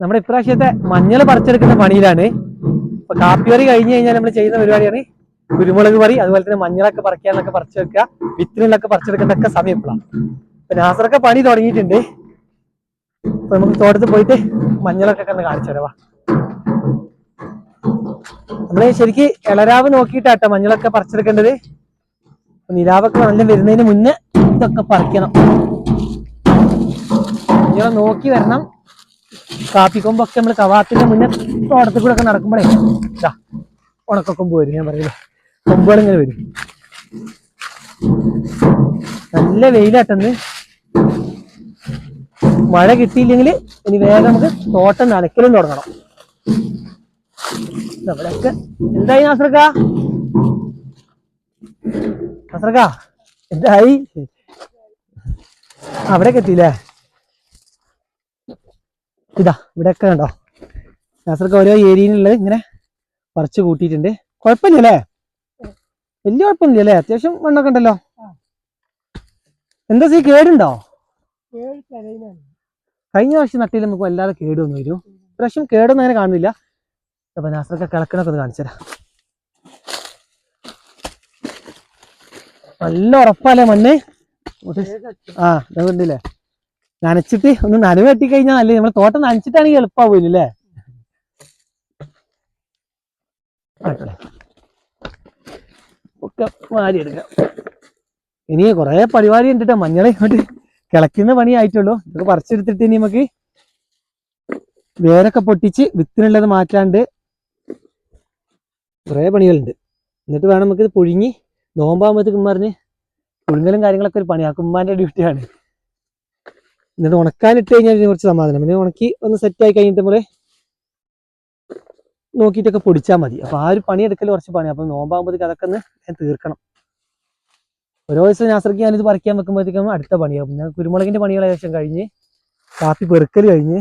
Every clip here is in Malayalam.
നമ്മുടെ ഇപ്രാവശ്യത്തെ മഞ്ഞൾ പറിച്ചെടുക്കുന്ന പണിയിലാണ്. ഇപ്പൊ കാപ്പി പറി കഴിഞ്ഞു കഴിഞ്ഞാൽ നമ്മൾ ചെയ്യുന്ന പരിപാടിയാണ് കുരുമുളക് പറി അതുപോലെ തന്നെ മഞ്ഞളൊക്കെ പറിക്കാനൊക്കെ പറിച്ചു വെക്കുക. വിത്തിനുള്ളൊക്കെ പറിച്ചെടുക്കുന്നൊക്കെ സമയം ഇപ്പോഴാണ് ഇപ്പൊ നാസറൊക്കെ പണി തുടങ്ങിയിട്ടുണ്ട്. അപ്പൊ നമുക്ക് തോട്ടത്തിൽ പോയിട്ട് മഞ്ഞളൊക്കെ കണ്ട് കാണിച്ചു തരവാ നമ്മൾ ശരിക്ക് ഇളരാവ് നോക്കിയിട്ടാട്ടോ മഞ്ഞളൊക്കെ പറിച്ചെടുക്കേണ്ടത്. നിലാവൊക്കെ നല്ല വരുന്നതിന് മുന്നേ ഇതൊക്കെ പറിക്കണം. നോക്കി വരണം. കാപ്പിക്കൊമ്പൊക്കെ നമ്മൾ കവാത്തിന്റെ മുന്നേ തോട്ടത്തിൽ കൂടെ ഒക്കെ നടക്കുമ്പോഴേ ഇതാ ഉണക്കൊമ്പ് വരും ഞാൻ പറയുന്നത് കൊമ്പുകൾ ഇങ്ങനെ വരും. നല്ല വെയിലാട്ടെന്ന് മഴ കിട്ടിയില്ലെങ്കിൽ ഇനി വേഗം നമുക്ക് തോട്ടം നനയ്ക്കലും തുടങ്ങണം. നമ്മളൊക്കെ എന്തായി നാസർക്ക? നാസർക്ക? എന്തായി? അവിടേക്ക് എത്തിയില്ലേ? ഇതാ ഇവിടെയൊക്കെ കണ്ടോ? നാസർക്ക് ഓരോ ഏരിയയിലുള്ളത് ഇങ്ങനെ പറിച്ചു കൂട്ടിയിട്ടുണ്ട്. കുഴപ്പമില്ലല്ലേ? വലിയ കുഴപ്പമില്ല അല്ലേ അത്യാവശ്യം മണ്ണൊക്കെ ഉണ്ടല്ലോ. എന്താ സീ കേടുണ്ടോ? കഴിഞ്ഞ വർഷം നട്ടിയിൽ നമുക്ക് വല്ലാതെ കേടൊന്നും വരും. പ്രാവശ്യം കേടൊന്നും അങ്ങനെ കാണുന്നില്ല. അപ്പൊ നാസറൊക്കെ കിളക്കണൊക്കെ ഒന്ന് കാണിച്ചുതരാം. നല്ല ഉറപ്പല്ലേ മണ്ണ്? ആ കണ്ടില്ലേ? നനച്ചിട്ട് ഒന്ന് നനവ് കഴിഞ്ഞാൽ നല്ല നമ്മുടെ തോട്ടം നനച്ചിട്ടാണെങ്കിൽ എളുപ്പമാവില്ല അല്ലേ? എടുക്കാം. ഇനി കൊറേ പരിപാടി ഉണ്ട് മഞ്ഞളെ ഇങ്ങോട്ട് കിളക്കുന്ന പണി ആയിട്ടുള്ളൂ. ഇതൊക്കെ പറിച്ചെടുത്തിട്ട് ഇനി നമുക്ക് വേരൊക്കെ പൊട്ടിച്ച് വിത്തിനുള്ളത് മാറ്റാണ്ട് കുറേ പണികളുണ്ട്. എന്നിട്ട് വേണം നമുക്ക് ഇത് പുഴുങ്ങി നോമ്പാകുമ്പോഴത്തേക്കും പറഞ്ഞ് പുഴുങ്ങലും കാര്യങ്ങളൊക്കെ ഒരു പണിയാ കുമ്മാന്റെ ഡ്യൂട്ടിയാണ്. എന്നിട്ട് ഉണക്കാനിട്ട് കഴിഞ്ഞാൽ ഇതിനെ കുറച്ച് സമാധാനം. പിന്നെ ഉണക്കി ഒന്ന് സെറ്റ് ആയി കഴിഞ്ഞിട്ട് നമ്മൾ നോക്കിയിട്ടൊക്കെ പൊടിച്ചാൽ മതി. അപ്പൊ ആ ഒരു പണിയെടുക്കൽ കുറച്ച് പണി അപ്പൊ നോമ്പാകുമ്പോഴത്തേക്ക് അതൊക്കെ ഒന്ന് ഞാൻ തീർക്കണം. ഓരോ ദിവസം നാസർക്ക് ഇത് പറിക്കാൻ വെക്കുമ്പോഴത്തേക്കും അടുത്ത പണിയാകും ഞാൻ കുരുമുളകിന്റെ പണികൾ ഏകദേശം കഴിഞ്ഞ് കാപ്പി പെറുക്കൽ കഴിഞ്ഞ്.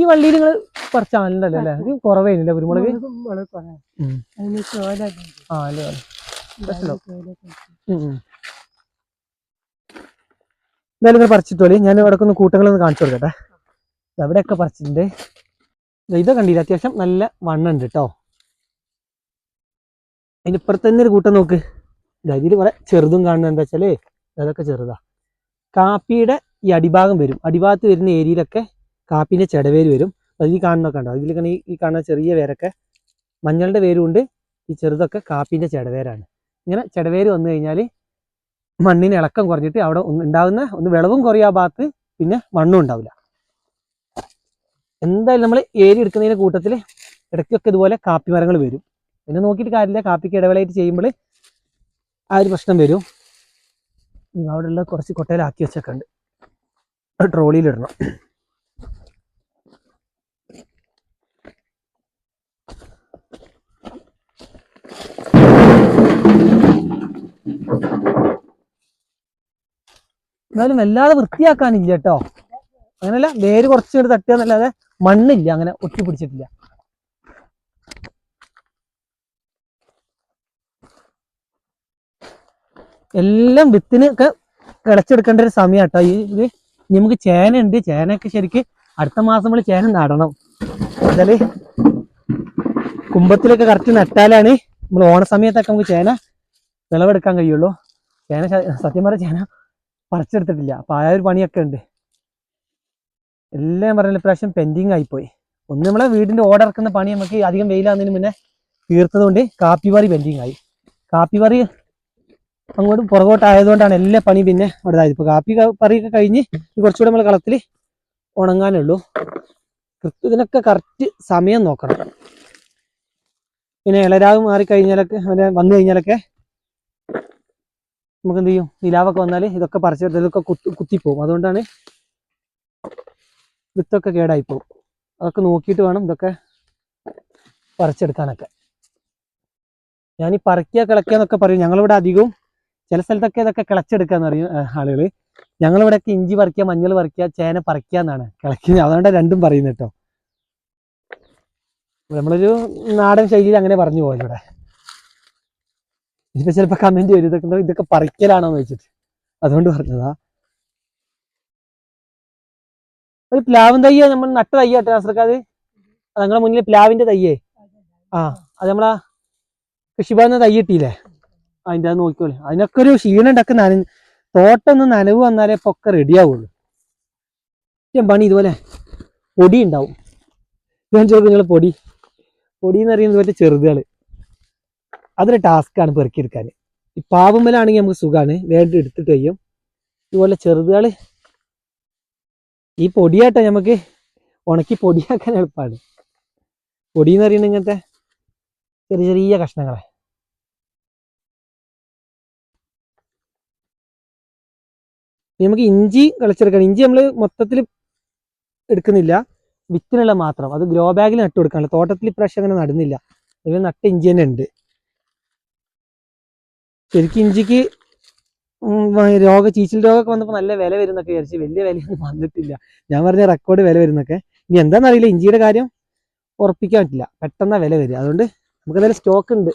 ഈ വള്ളിയിൽ നിങ്ങൾ കുറച്ച് ആളുണ്ടല്ലോ അല്ലേ? അത് കുറവേനില്ല കുരുമുളക്. ആ അല്ലേ. എന്തായാലും നിങ്ങൾ പറിച്ചിട്ടോളി. ഞാൻ ഇവിടെ ഒന്ന് കൂട്ടങ്ങളൊന്ന് കാണിച്ചു കൊടുക്കട്ടെ. എവിടെയൊക്കെ പറിച്ചിട്ടുണ്ട്. ഇതൊക്കെ ഇത് കണ്ടില്ല? അത്യാവശ്യം നല്ല വണ്ണുണ്ട് കേട്ടോ അതിന്റെ ഇപ്പുറത്ത് തന്നെ ഒരു കൂട്ടം നോക്ക്. ഇതിൽ കുറെ ചെറുതും കാണുന്നത് എന്താ വെച്ചാൽ അതൊക്കെ ചെറുതാ. കാപ്പിയുടെ ഈ അടിഭാഗം വരും. അടിഭാഗത്ത് വരുന്ന ഏരിയയിലൊക്കെ കാപ്പിന്റെ ചെടവേര് വരും. അതിൽ കാണുന്നൊക്കെ ഉണ്ടാവും ഇതിൽ കാണി ഈ കാണുന്ന ചെറിയ വേരൊക്കെ മഞ്ഞളുടെ വേരും ഉണ്ട് ഈ ചെറുതൊക്കെ കാപ്പിന്റെ ചെടവേരാണ്. ഇങ്ങനെ ചെടവേര് വന്നു കഴിഞ്ഞാൽ മണ്ണിന് ഇളക്കം കുറഞ്ഞിട്ട് അവിടെ ഉണ്ടാകുന്ന ഒന്ന് വിളവും കുറയാ ഭാഗത്ത് പിന്നെ മണ്ണും ഉണ്ടാവില്ല. എന്തായാലും നമ്മൾ ഏരി എടുക്കുന്നതിന്റെ കൂട്ടത്തിൽ ഇടയ്ക്കൊക്കെ ഇതുപോലെ കാപ്പി മരങ്ങൾ വരും. പിന്നെ നോക്കിയിട്ട് കാര്യമില്ല കാപ്പിക്ക് ഇടവേളയായിട്ട് ചെയ്യുമ്പോൾ ആ ഒരു പ്രശ്നം വരും. അവിടെയുള്ള കുറച്ച് കൊട്ടയിലാക്കി വെച്ചൊക്കെ ഉണ്ട്. ട്രോളിയിലിടണം. എന്നാലും വല്ലാതെ വൃത്തിയാക്കാനില്ല കേട്ടോ. അങ്ങനല്ല വേര് കുറച്ച് ഇങ്ങോട്ട് തട്ടുകയെന്നല്ലാതെ മണ്ണില്ല അങ്ങനെ ഒട്ടി പിടിച്ചിട്ടില്ല. എല്ലാം വിത്തിന് ഒക്കെ കിളച്ചെടുക്കേണ്ട ഒരു സമയം കേട്ടോ. ഈ ഇത് നമുക്ക് ചേന ഉണ്ട് ചേനയൊക്കെ ശരിക്ക് അടുത്ത മാസം നമ്മൾ ചേന നടണം. എന്നുവെച്ചാൽ കുമ്പത്തിലൊക്കെ കറക്റ്റ് നട്ടാലാണ് നമ്മൾ ഓണ സമയത്തൊക്കെ നമുക്ക് ചേന വിളവെടുക്കാൻ കഴിയുള്ളൂ. ചേന സത്യം പറഞ്ഞ ചേന പറിച്ചെടുത്തിട്ടില്ല. അപ്പൊ ആ ഒരു പണിയൊക്കെ ഉണ്ട്. എല്ലാം പറഞ്ഞ പ്രാവശ്യം പെൻഡിങ് ആയിപ്പോയി. ഒന്ന് നമ്മളെ വീടിന്റെ ഓർഡർ ഇറക്കുന്ന പണി നമുക്ക് അധികം വെയിലാകുന്നതിന് മുന്നേ തീർത്തതുകൊണ്ട് കാപ്പി പറി പെൻഡിങ് ആയി. കാപ്പി പറി അങ്ങോട്ട് പുറകോട്ടായതുകൊണ്ടാണ് എല്ലാ പണി പിന്നെ അവിടെ ഇതായത് ഇപ്പൊ കാപ്പി പറിയൊക്കെ കഴിഞ്ഞ് കുറച്ചുകൂടെ നമ്മൾ കളത്തിൽ ഉണങ്ങാനുള്ളൂ. ഇതിനൊക്കെ കറക്റ്റ് സമയം നോക്കണം. പിന്നെ ഇളരാവ് മാറിക്കഴിഞ്ഞാലൊക്കെ വന്നു കഴിഞ്ഞാലൊക്കെ നമുക്ക് എന്ത് ചെയ്യും നിലാവൊക്കെ വന്നാൽ ഇതൊക്കെ പറിച്ചെടുത്ത് ഇതൊക്കെ കുത്തി കുത്തിപ്പോവും. അതുകൊണ്ടാണ് വിത്തൊക്കെ കേടായി പോകും അതൊക്കെ നോക്കിയിട്ട് വേണം ഇതൊക്കെ പറിച്ചെടുക്കാനൊക്കെ. ഞാൻ ഈ പറിക്കുക കിളക്കുക എന്നൊക്കെ പറയും. ഞങ്ങളിവിടെ അധികവും ചില സ്ഥലത്തൊക്കെ ഇതൊക്കെ കിളച്ചെടുക്കാന്ന് പറയും ആളുകൾ ഞങ്ങളിവിടെയൊക്കെ ഇഞ്ചി പറിക്കുക മഞ്ഞൾ പറിക്കുക ചേന പറിക്കുക എന്നാണ് കിളക്കുക അതുകൊണ്ട് രണ്ടും പറയുന്നു കേട്ടോ. നമ്മളൊരു നാടൻ ശൈലിയിൽ അങ്ങനെ പറഞ്ഞു പോകാം ഇവിടെ ഇതിപ്പോ ചിലപ്പോ കമന്റ് വരും. ഇതൊക്കെ ഇതൊക്കെ പറിക്കലാണോ എന്ന് വെച്ചിട്ട്. അതുകൊണ്ട് പറഞ്ഞതാ. ഒരു പ്ലാവും തയ്യ നമ്മൾ നട്ട തയ്യ നാസർക്കാത് ഞങ്ങളെ മുന്നിൽ പ്ലാവിന്റെ തയ്യേ. ആ അത് നമ്മളാ കൃഷിഭവന തൈ കിട്ടിയില്ലേ? അതിന്റെ അത് നോക്കിക്കോളെ. അതിനൊക്കെ ഒരു ക്ഷീണം ഉണ്ടാക്കി നന തോട്ടം നനവ് വന്നാലേ ഇപ്പൊ ഒക്കെ റെഡി ആവുള്ളൂ. പണി ഇതുപോലെ പൊടി ഉണ്ടാവും. ഞാൻ ചോദിക്കും നിങ്ങൾ പൊടി. പൊടി എന്ന് പറയുന്നത് മറ്റേ അതൊരു ടാസ്ക്കാണ് പെറുക്കിയെടുക്കാൻ ഈ പാവുമ്മലാണെങ്കിൽ നമുക്ക് സുഖമാണ് വേണ്ടി എടുത്തിട്ട് കഴിയും. ഇതുപോലെ ചെറുതുകൾ ഈ പൊടിയാട്ടോ നമുക്ക് ഉണക്കി പൊടിയാക്കാൻ എളുപ്പമാണ് പൊടി എന്ന് പറയുന്നത് ഇങ്ങനത്തെ ചെറിയ ചെറിയ കഷ്ണങ്ങളെ. നമുക്ക് ഇഞ്ചി കളിച്ചെടുക്കണം. ഇഞ്ചി നമ്മൾ മൊത്തത്തിൽ എടുക്കുന്നില്ല. വിത്തിനുള്ള മാത്രം. അത് ഗ്രോ ബാഗിൽ നട്ടു കൊടുക്കാനുള്ള തോട്ടത്തിൽ ഇപ്രാവശ്യം അങ്ങനെ നടുന്നില്ല. ഇതിൽ നട്ട ഇഞ്ചി തന്നെ ഉണ്ട്. ശരിക്കും ഇഞ്ചിക്ക് രോഗ ചീച്ചിൽ രോഗമൊക്കെ വന്നപ്പോൾ നല്ല വില വരുന്നൊക്കെ വിചാരിച്ചു വലിയ വിലയൊന്നും വന്നിട്ടില്ല. ഞാൻ പറഞ്ഞ റെക്കോർഡ് വില വരുന്നൊക്കെ. ഇനി എന്താണെന്നറിയില്ല ഇഞ്ചിയുടെ കാര്യം ഉറപ്പിക്കാൻ പറ്റില്ല. പെട്ടെന്നാ വില വരിക. അതുകൊണ്ട് നമുക്ക് എന്തായാലും സ്റ്റോക്ക് ഉണ്ട്.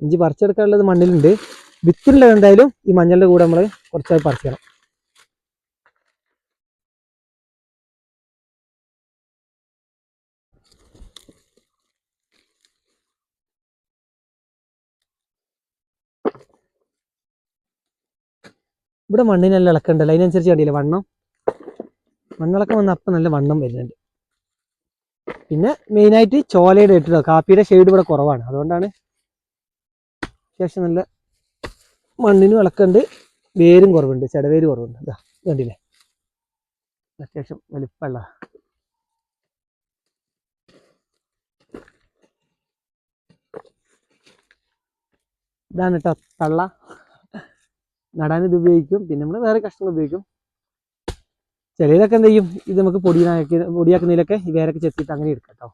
ഇഞ്ചി പറിച്ചെടുക്കാനുള്ളത് മണ്ണിലുണ്ട്. വിത്തിനുള്ളത് എന്തായാലും ഈ മഞ്ഞളുടെ കൂടെ നമ്മൾ കുറച്ചായി പറിക്കണം ഇവിടെ മണ്ണിന് നല്ല അതിനനുസരിച്ച് കണ്ടില്ല വണ്ണം? മണ്ണിളക്കം വന്ന അപ്പം നല്ല വണ്ണം വരുന്നുണ്ട്. പിന്നെ മെയിനായിട്ട് ചോലയുടെ ഇട്ടിട്ടോ കാപ്പിയുടെ ഷെയ്ഡ് ഇവിടെ കുറവാണ്. അതുകൊണ്ടാണ് അത്യാവശ്യം നല്ല മണ്ണിനും ഇളക്കമുണ്ട് വേരും കുറവുണ്ട്. ചെടവേര് കുറവുണ്ട്. ഇത് കണ്ടില്ലേ? അത്യാവശ്യം വലിപ്പമുള്ള ഇതാണ് കേട്ടോ തള്ള. നടാൻ ഇത് ഉപയോഗിക്കും. പിന്നെ നമ്മൾ വേറെ കഷ്ണങ്ങൾ ഉപയോഗിക്കും. ചിലയിലൊക്കെ എന്ത് ചെയ്യും? ഇത് നമുക്ക് പൊടിയാക്കി പൊടിയാക്കുന്നതിലൊക്കെ ഈ വേരൊക്കെ ചെത്തിയിട്ട് അങ്ങനെ എടുക്കാം കേട്ടോ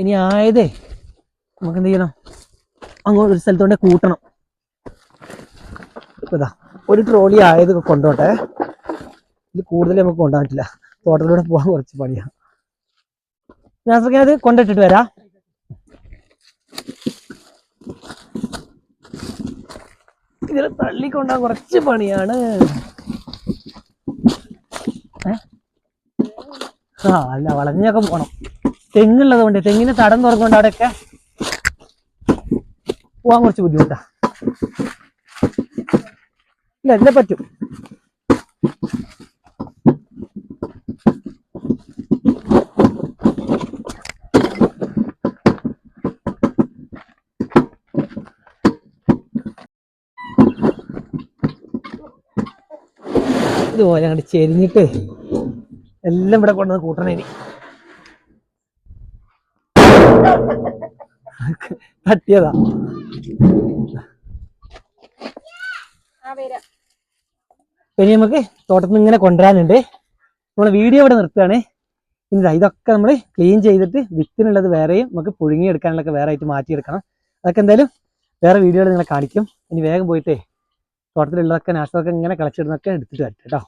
ഇനി ആയതേ നമുക്ക് എന്ത് ചെയ്യണം? അങ്ങോട്ട് ഒരു സ്ഥലത്തോടെ കൂട്ടണം. ഇതാ ഒരു ട്രോളി ആയത് കൊണ്ടോട്ടെ. ഇത് കൂടുതൽ നമുക്ക് കൊണ്ടുപോകാൻ പറ്റില്ല. തോട്ടത്തിലൂടെ പോകാൻ കുറച്ച് പണിയാണ് ഞാൻ അത് കൊണ്ടിട്ടിട്ട് വരാം. ഇതിൽ തള്ളിക്കൊണ്ട കുറച്ച് പണിയാണ്? ആ അല്ല വളഞ്ഞൊക്കെ പോണം. തെങ്ങുള്ളത് കൊണ്ട് തെങ്ങിന് തടം തുറക്കൊണ്ട് അവിടെയൊക്കെ. പോവാൻ കുറച്ച് ബുദ്ധിമുട്ടാ. ഇല്ല എന്നെ പറ്റും. ഇതുപോലെ അങ്ങോട്ട് ചെരിഞ്ഞിട്ട് എല്ലാം ഇവിടെ കൊണ്ടുവന്ന് കൂട്ടണേ ഇനി. തട്ടിയതാ. ഇനി നമുക്ക് തോട്ടത്തിൽ നിന്ന് ഇങ്ങനെ കൊണ്ടുവരാനുണ്ട്. നമ്മളെ വീഡിയോ ഇവിടെ നിർത്തുകയാണ്. ഇനി ഇതൊക്കെ നമ്മൾ ക്ലീൻ ചെയ്തിട്ട് വിത്തിനുള്ളത് വേറെയും നമുക്ക് പുഴുങ്ങിയെടുക്കാനുള്ളതൊക്കെ വേറെ ആയിട്ട് മാറ്റിയെടുക്കണം. അതൊക്കെ എന്തായാലും വേറെ വീഡിയോയിൽ നിങ്ങളെ കാണിക്കും. ഇനി വേഗം പോയിട്ടേ തോട്ടത്തിലുള്ളതൊക്കെ നാശമൊക്കെ ഇങ്ങനെ കളച്ചിടുന്നൊക്കെ എടുത്തിട്ട് വരട്ടെ കേട്ടോ